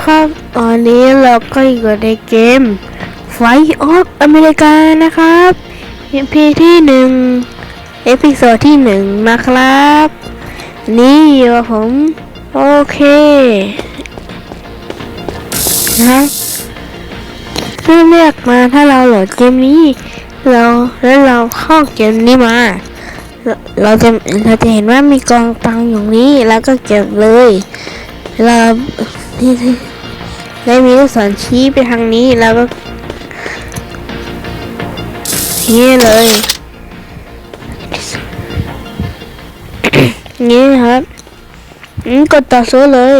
นะครับ ตอนนี้เราก็อยู่ในเกม Fight of America นะครับ EP ที่หนึ่งเอพิโซดที่หนึ่งนะครับ นี่อยู่ผม โอเคนะเพื่อเรียกมาถ้าเราโหลดเกมนี้ เราแล้วเราเข้าเกมนี้มา เราจะเราจะเห็นว่ามีกองตังอยู่ตรงนี้แล้วก็เก็บเลยเรา ได้มีลูกศรชี้ไปทางนี้แล้วก็ชี้เลยนี่ครับกดต่อสู้เลย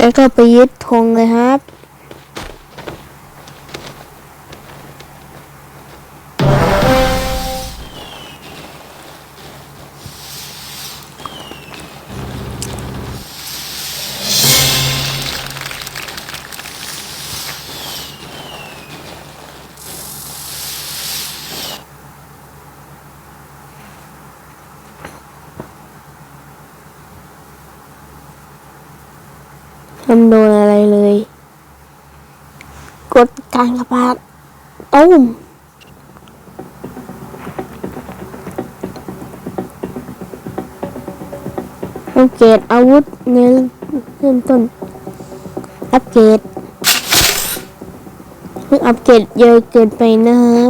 แล้วก็ไปยึดธงเลยครับ ทำโดนอะไรเลย กดการกระบาดตุ้มอัปเกรดอาวุธในเริ่มต้น อัปเกรดเพิ่งอัปเกรดเยอะเกินไปนะครับ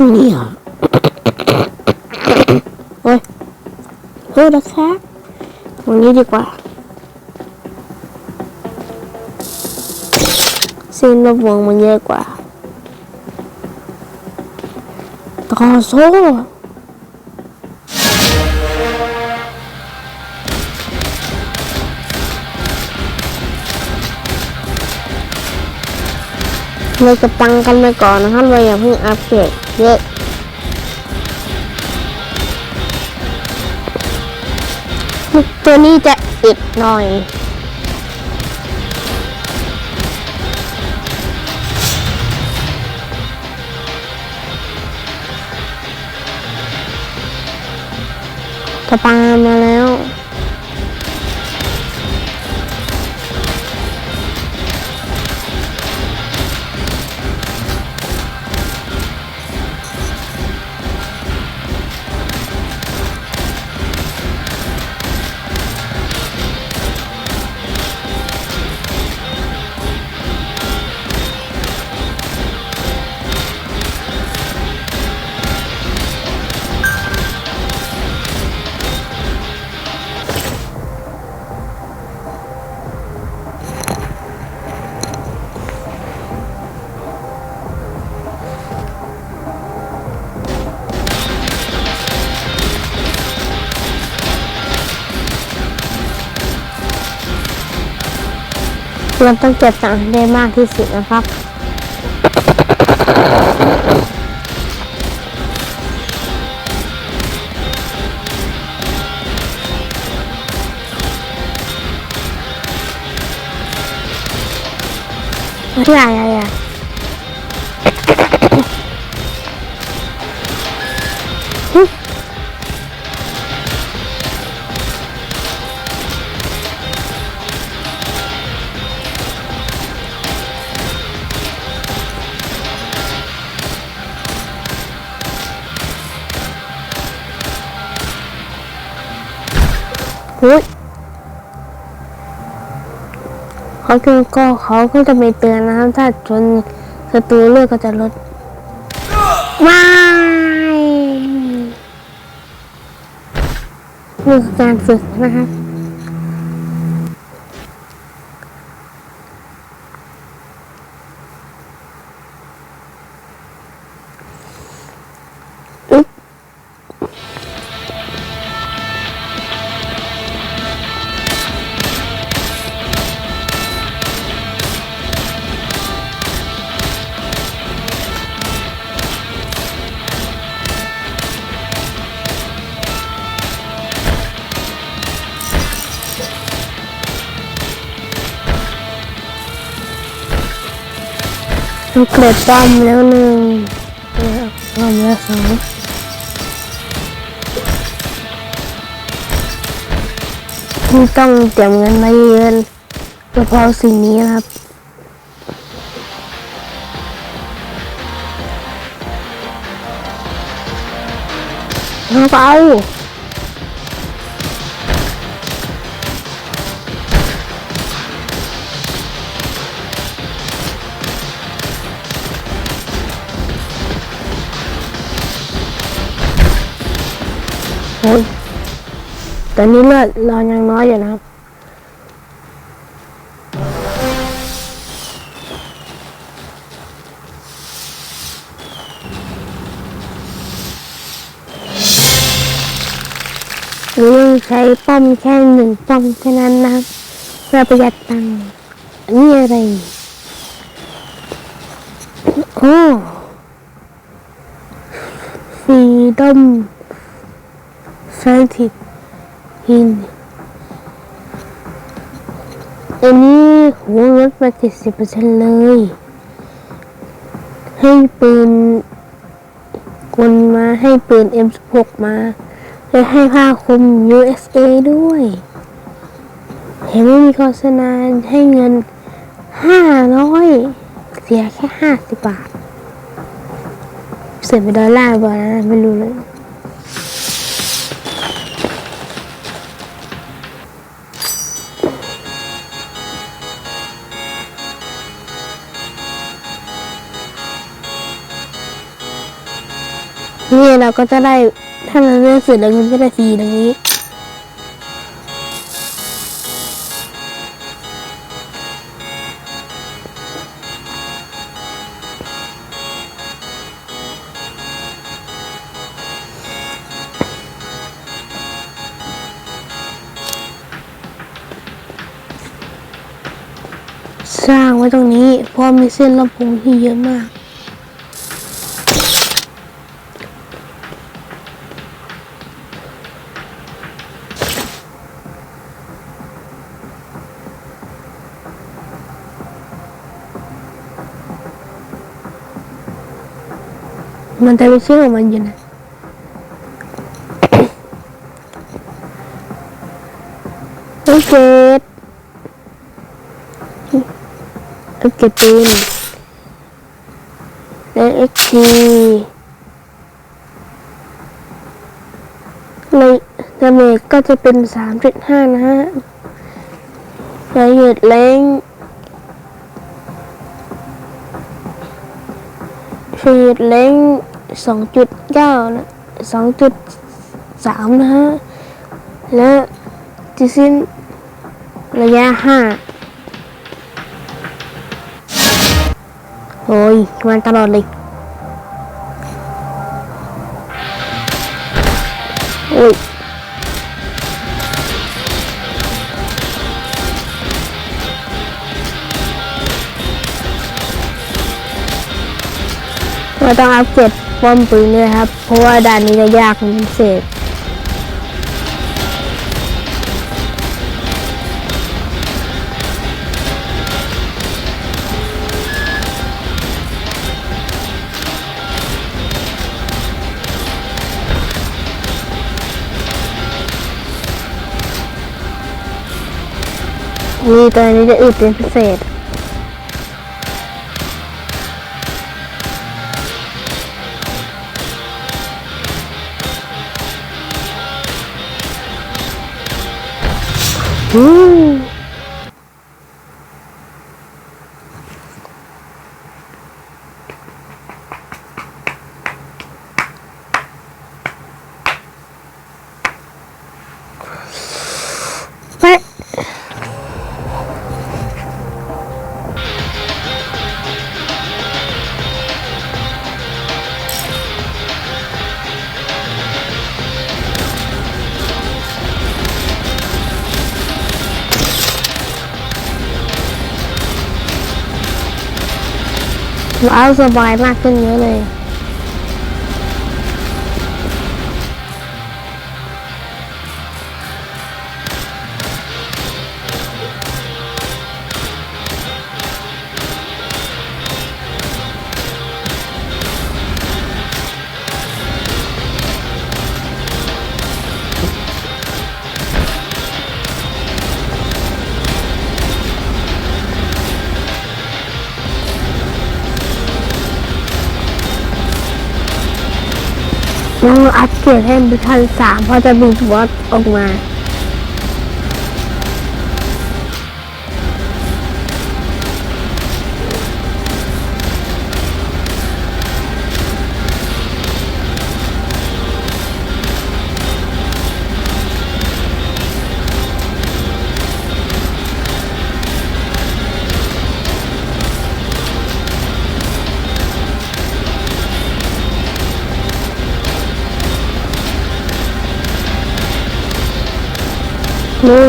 ตรงนี้เหรอโอ้ยโทษนะครับตรงนี้ดีกว่าซีนระวงมันเยอะกว่าต่อโซ่เราจะปังกันไปก่อนนะครับเราอย่าเพิ่งอัปเกรด เยอะตัวนี้จะอิดหน่อยกระปามาแล้ว เราต้องเก็บตังค์ได้มากที่สุดนะครับอะไรอะไร อุ้ยเขาคือก็เขาก็จะไม่เตือนนะครับถ้าชนศัตรูเลือดก็จะลดไม่นี่คือการฝึกนะครับ สำเร็จป้อมแล้วหนึ่งนะครับป้อมแล้วสองที่ต้องเตรียมเงินมาเยือนเฉพาสิ่งนี้นะครับเอา โอ้ยตอนนี้เลือดเรายังน้อยอยู่นะครับ หรือใช้ป้อมแค่หนึ่งป้อมแค่นั้นนะครับ เพื่อประหยัดตังค์อันนี้อะไรโอ้ฟีดอม ไซติกหินอันนี้โหลดมาเจ็ดสิบเปอร์เซ็นต์เลย ให้ปืนกลมาให้ปืน M16 มา และให้ผ้าคลุม USA ด้วย เห็นไม่มีโฆษณาให้เงินห้าร้อยเสียแค่ห้าสิบบาทเสียไปดอลลาร์บ่านะไม่รู้เลย เราก็จะได้ถ้ามันเลือกเสร็จแล้วมันก็ได้สีดังนี้ สร้างไว้ตรงนี้เพราะมีเส้นลำโพงที่เยอะมาก มันจะเป็นเชื่อของมันอยู่นะโอเคโอเคปืนและเอ็กทีเลยดาเมจก็จะเป็นสามจุดห้านะฮะละเอียดแรงเฉลี่ยแรง สองจุดเก้านะสองจุดสามนะฮะ และจิสิ้นระยะห้าโอ้ยมันตลอดเลย โอ้ย เราต้องอัพเกรดป้อมปืนด้วยครับ เพราะว่าด่านนี้จะยากพิเศษนี่ตัวนี้จะอึดเป็นพิเศษ ว้าวสบายมากขึ้นเยอะเลย เกรดให้เป็นพันสามเพราะจะมีวัดออกมา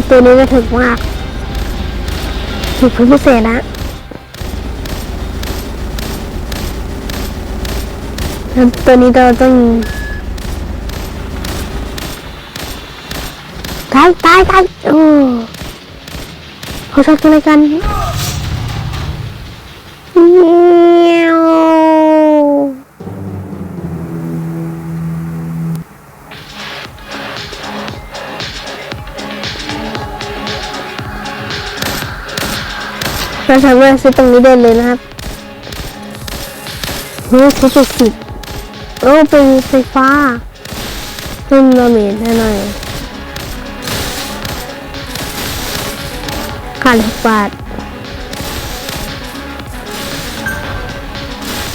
ตัวนี้ก็ถึกมากถึกเป็นพิเศษนะแล้วตัวนี้เราต้องตายตายตายโอ้เขาชอบอะไรกัน เราสามารถซื้อตรงนี้ได้เลยนะครับเฮ้ยซื้อจุดสิบโอ้เป็นไฟฟ้าเป็นโรเมทให้หน่อยขาดหกบาท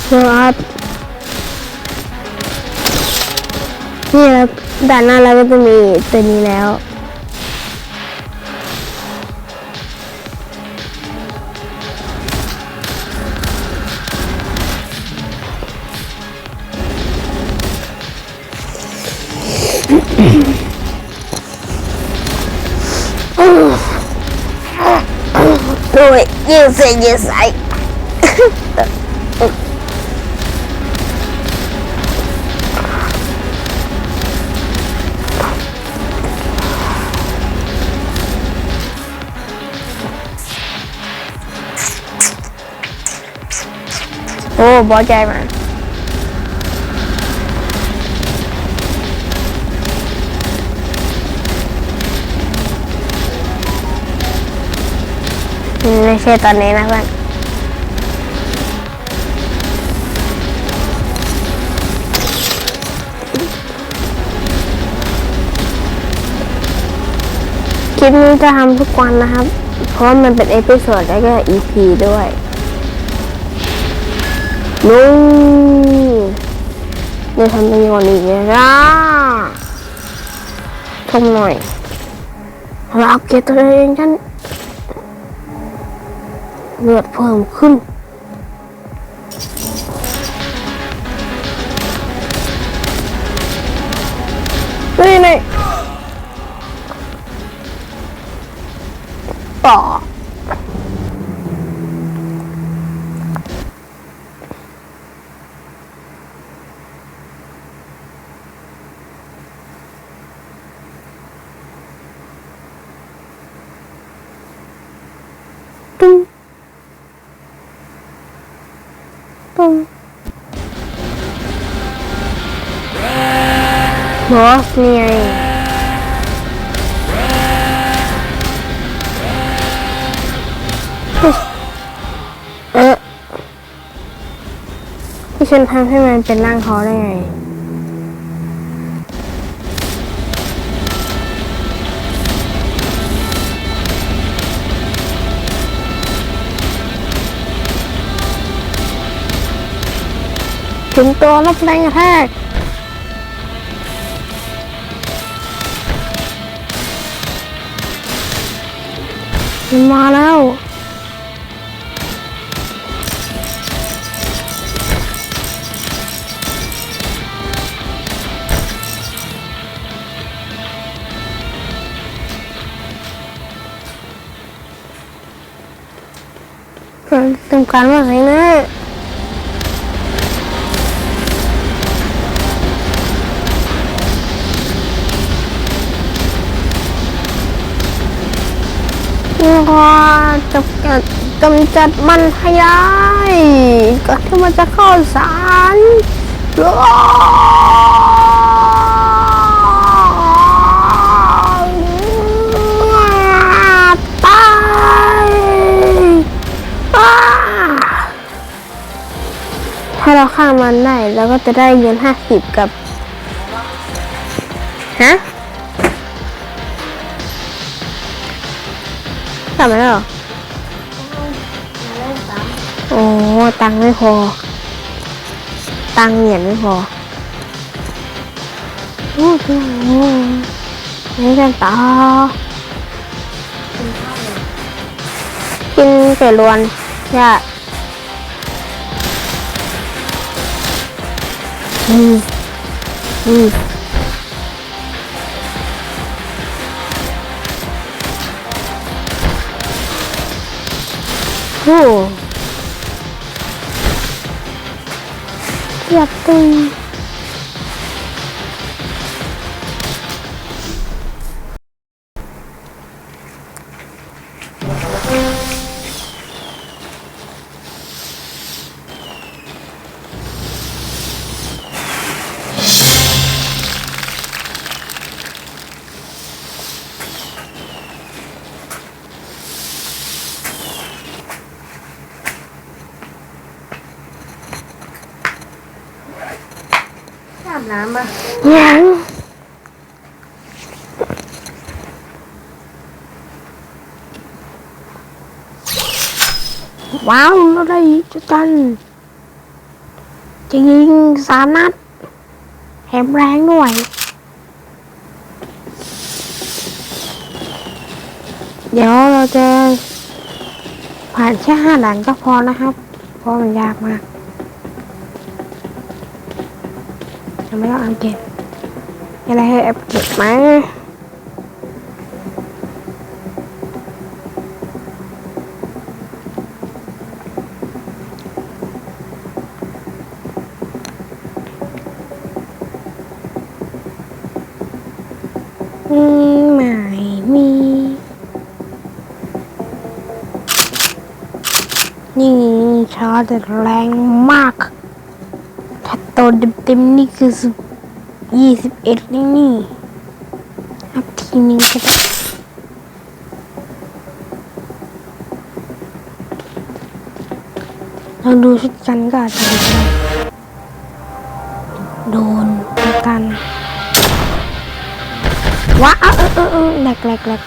โซอัพนี่ครับด่านหน้าเราก็จะมีตัวนี้แล้ว โอ้ยยืดเส้น ไม่ใช่ตอนนี้นะเพื่อนคลิปนี้จะทำทุกวันนะครับ เพราะมันเป็นเอพิโซดแล้วก็ EP ด้วยนู่นเดี๋ยวทำเป็นวันอีกเลยนะชมหน่อยเราอัปเกียรดตัวเองกัน เลือดเพิ่มขึ้น นี่นี่ต่อตึ้ง ปุ้งบ อสนี่ไงเออที่ฉันทำให้มันเป็นร่างเขาได้ไงถึงตัวรับแรงกระแทก มันมาแล้วทำการว่าไงนะ กำจัดมันให้ได้ก่อนที่มันจะเข้าสารตายอ้าถ้าเราฆ่ามันได้เราก็จะได้เงินห้าสิบกับ ฮะกลับมาแล้ว ตังไม่พอ ตังเหรียญไม่พอ โอ้โหนี่กันต่อกินเป็ดรวนใช่อืมอืมโอ้ เว้าวเราได้จุดกันจริงสามนัดแถมแรงด้วยเดี๋ยวเราจะผ่านแค่ห้าด่านก็พอนะครับ เพราะมันยากมากยังไม่ต้องอัปเกรดมีอะไรให้อัปเกรดไหม มไม่มี นี่ชาร์จแรงมาก ถ้าโตเต็มๆนี่คือสิบยี่สิบเอ็ดนี่นี่อัพทีนึงก็ได้เราดูชุดกันก็อาจจะดี ว้าเออเออเออแหลกแหลกแหลก